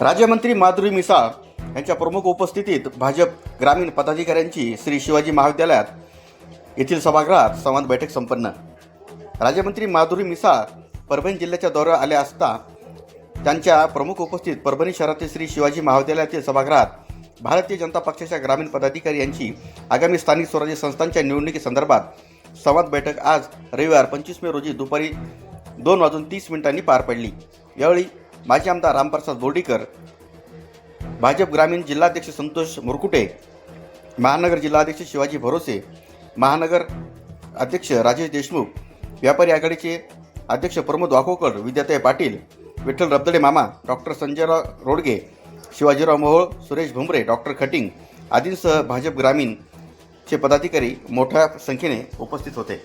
राज्यमंत्री माधुरी मिसाळ यांच्या प्रमुख उपस्थितीत भाजप ग्रामीण पदाधिकाऱ्यांची श्री शिवाजी महाविद्यालयात येथील सभागृहात संवाद बैठक संपन्न. राज्यमंत्री माधुरी मिसाळ परभणी जिल्ह्याच्या दौऱ्यावर आल्या असता त्यांच्या प्रमुख उपस्थित परभणी शहरातील श्री शिवाजी महाविद्यालयातील सभागृहात भारतीय जनता पक्षाच्या ग्रामीण पदाधिकारी यांची आगामी स्थानिक स्वराज्य संस्थांच्या निवडणुकीसंदर्भात संवाद बैठक आज रविवार पंचवीस मे रोजी दुपारी दोन वाजून तीस मिनिटांनी पार पडली. यावेळी माजी आमदार रामप्रसाद बोर्डीकर भाजप ग्रामीण जिल्हाध्यक्ष संतोष मुरकुटे महानगर जिल्हाध्यक्ष शिवाजी भरोसे महानगर अध्यक्ष राजेश देशमुख व्यापारी आघाडीचे अध्यक्ष प्रमोद वाकोकर विद्याताई पाटील विठ्ठल रबदडे मामा डॉक्टर संजयराव रोडगे शिवाजीराव मोहोळ सुरेश भुमरे डॉक्टर खटिंग आदींसह भाजप ग्रामीणचे पदाधिकारी मोठ्या संख्येने उपस्थित होते.